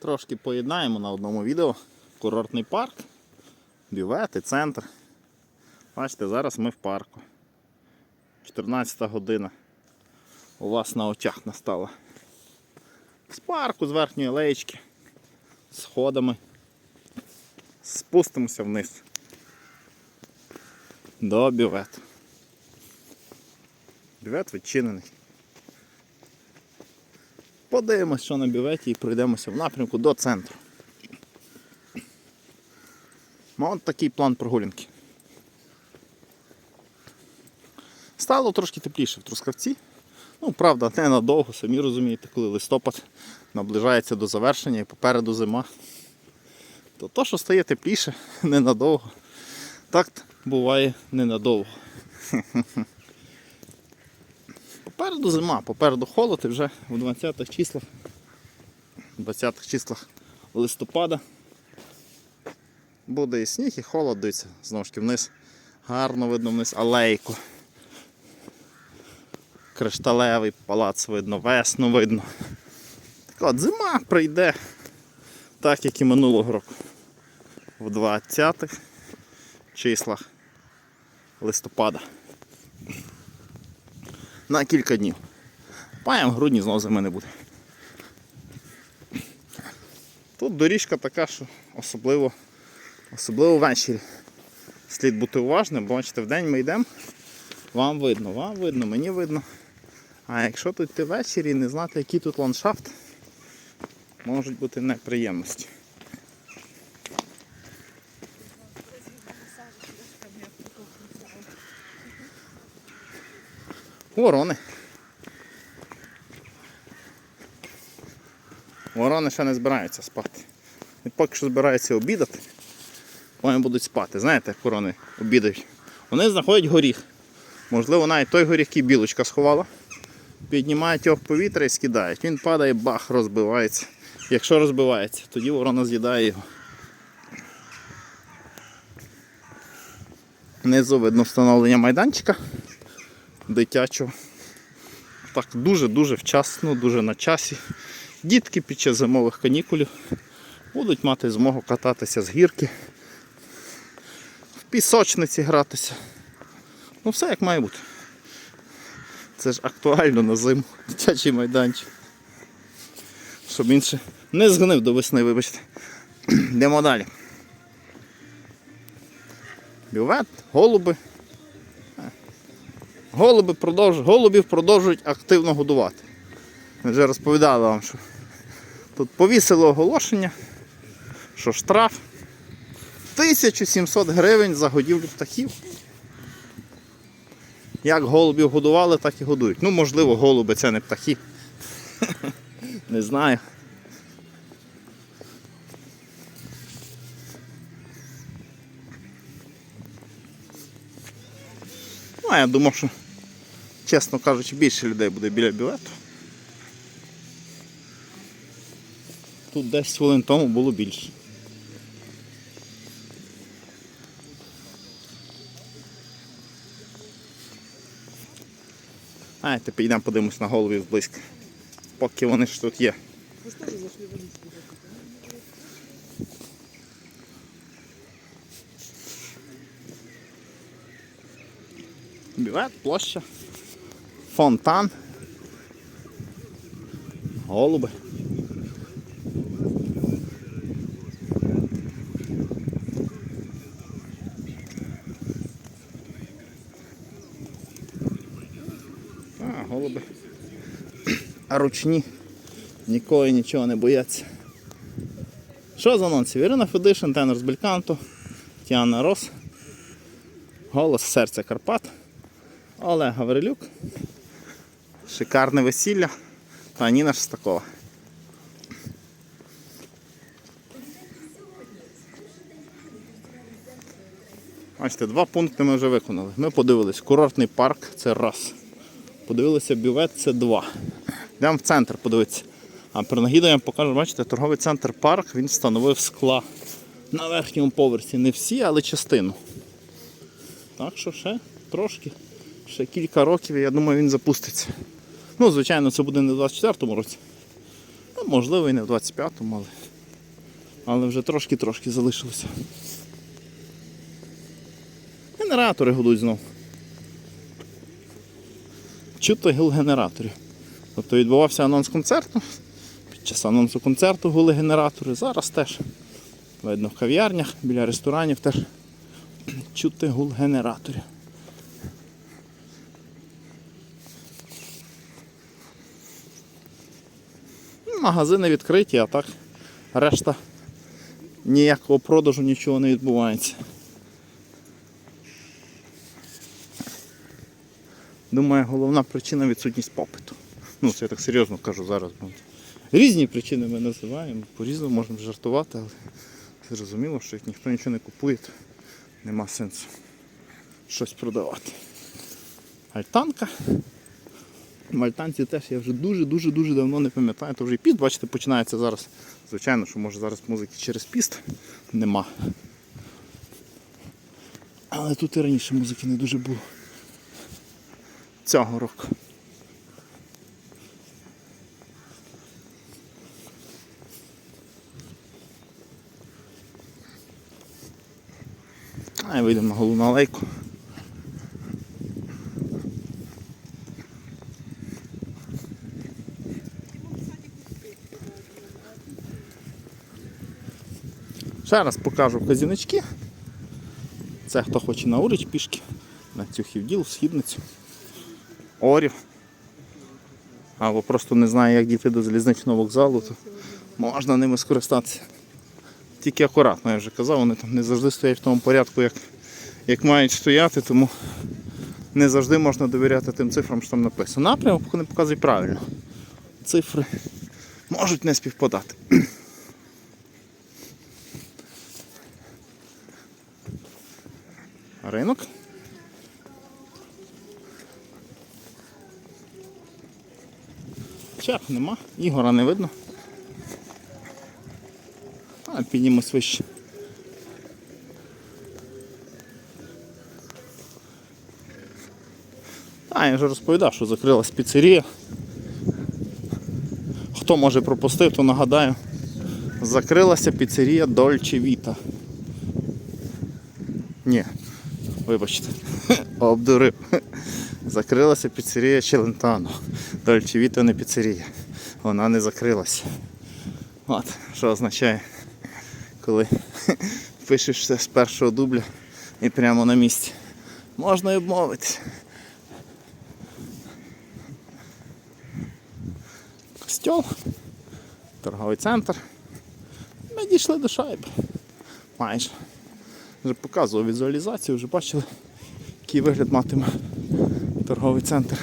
Трошки поєднаємо на одному відео курортний парк, бювет і центр. Бачите, зараз ми в парку. 14 година. У вас на очах настала. З парку, з верхньої алеєчки, сходами. Спустимося вниз. До бювету. Бювет відчинений. Подивимось, що на бюветі і пройдемося в напрямку до центру. От такий план прогулянки. Стало трошки тепліше в Трускавці. Ну, правда, не надовго, самі розумієте, коли листопад наближається до завершення і попереду зима. То то, що стає тепліше, ненадовго. Так буває ненадовго. Попереду зима, попереду холод і вже в 20-х числах, 20-х числах листопада буде і сніг, і холод, дивіться, знову ж таки вниз. Гарно видно вниз алейку. Кришталевий палац видно, весну видно. Так от зима прийде, так як і минулого року. В 20-х числах листопада на кілька днів. Паєм в грудні знову зими не буде. Тут доріжка така, що особливо, особливо ввечері. Слід бути уважним, бо бачите, вдень ми йдемо, вам видно, вам видно, мені видно. А якщо тут йти ввечері і не знати, який тут ландшафт, можуть бути неприємності. Ворони. Ворони ще не збираються спати. І поки що збираються обідати, вони будуть спати. Знаєте, як ворони обідають. Вони знаходять горіх. Можливо, навіть той горіх, який білочка сховала. Піднімають його в повітря і скидають. Він падає, бах, розбивається. Якщо розбивається, тоді ворона з'їдає його. Внизу видно встановлення майданчика дитячого. Так дуже-дуже вчасно, дуже на часі. Дітки під час зимових канікулів будуть мати змогу кататися з гірки, в пісочниці гратися. Ну все як має бути. Це ж актуально на зиму, дитячий майданчик. Щоб він ще не згнив до весни, вибачте. Йдемо далі. Бювет, голуби. Голуби продовжують, голубів продовжують активно годувати. Ми вже розповідали вам, що тут повісили оголошення, що штраф 1700 гривень за годівлю птахів. Як голубів годували, так і годують. Ну, можливо, голуби це не птахи. Не знаю. Ну, я думав, що, чесно кажучи, більше людей буде біля білету. Тут 10 хвилин тому було більше. Знаєте, підійдемо подивимось на голубів зблизька. Поки вони ж тут є. Бювет, площа, фонтан, голуби. А, голуби. А ручні. Нікого нічого не бояться. Що з анонсів? Ірина Федишин, тенор з Бельканту, Тіана Рос, голос серця Карпат, Олег Гаврилюк, шикарне весілля та Ніна Шестакова. Бачите, два пункти ми вже виконали. Ми подивились, курортний парк це раз. Подивилися бювет це два. Йдемо в центр подивитися. А принагідно я вам покажу, бачите, торговий центр парк він встановив скла на верхньому поверсі. Не всі, але частину. Так що ще трошки, ще кілька років, і я думаю, він запуститься. Ну, звичайно, це буде не в 24-му році. Ну, можливо, і не в 25-му, але Але вже трошки-трошки залишилося. Генератори гудуть знов. Чути гул генераторів. Тобто відбувався анонс концерту. Під час анонсу концерту гули генератори. Зараз теж видно в кав'ярнях, біля ресторанів теж чути гул генераторів. Магазини відкриті, а так решта ніякого продажу нічого не відбувається. Думаю, головна причина відсутність попиту. Ну, це я так серйозно кажу зараз. Різні причини ми називаємо, по-різному можемо жартувати, але зрозуміло, що як ніхто нічого не купує, то нема сенсу щось продавати. Альтанка. Мальтанці теж я вже дуже-дуже дуже давно не пам'ятаю. То вже і піст, бачите, починається зараз. Звичайно, що може зараз музики через піст нема. Але тут і раніше музики не дуже було. Цього року. А і вийдемо на головну алейку. Ще раз покажу вказівнички. Це хто хоче на Урич пішки, на цю хівділ, східницю, орів. Або просто не знає, як дійти до залізничного вокзалу, то можна ними скористатися. Тільки акуратно, я вже казав, вони там не завжди стоять в тому порядку, як, як мають стояти, тому не завжди можна довіряти тим цифрам, що там написано. Напрямок не показує правильно. Цифри можуть не співпадати. Ринок. Черг нема, Ігора не видно. А піднімось вище. А, я вже розповідав, що закрилась піцерія. Хто може пропустив, то нагадаю. Закрилася піцерія Дольче Віта. Ні, вибачте, обдурив. Закрилася піцерія Челентано. Дольче Віта не піцерія. Вона не закрилася. От, що означає, коли пишеш все з першого дубля і прямо на місці. Можна й обмовитися. Костьол, торговий центр. Ми дійшли до шайби. Майже. Вже показував візуалізацію, вже бачили, який вигляд матиме торговий центр.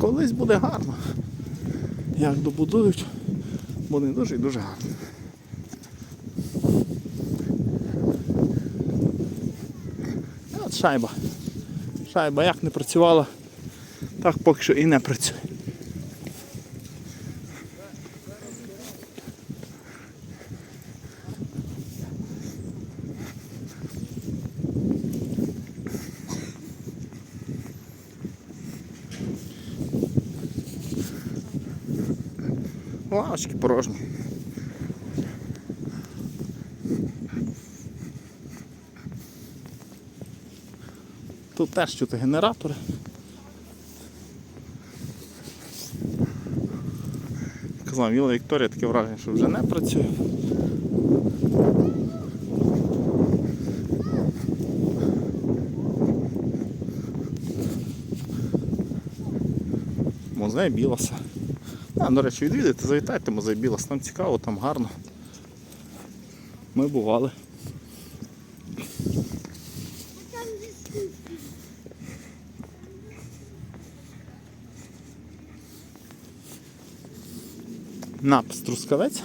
Колись буде гарно. Як добудують, буде дуже і дуже гарно. От шайба. Шайба як не працювала, так поки що і не працює. Лавочки порожні. Тут теж чути генератори. Казав, Віла Вікторія таке враження, що вже не працює. Музей Білоса. А, до речі, відвідайте, завітайте музей Білос, там цікаво, там гарно. Ми бували. Напис Трускавець.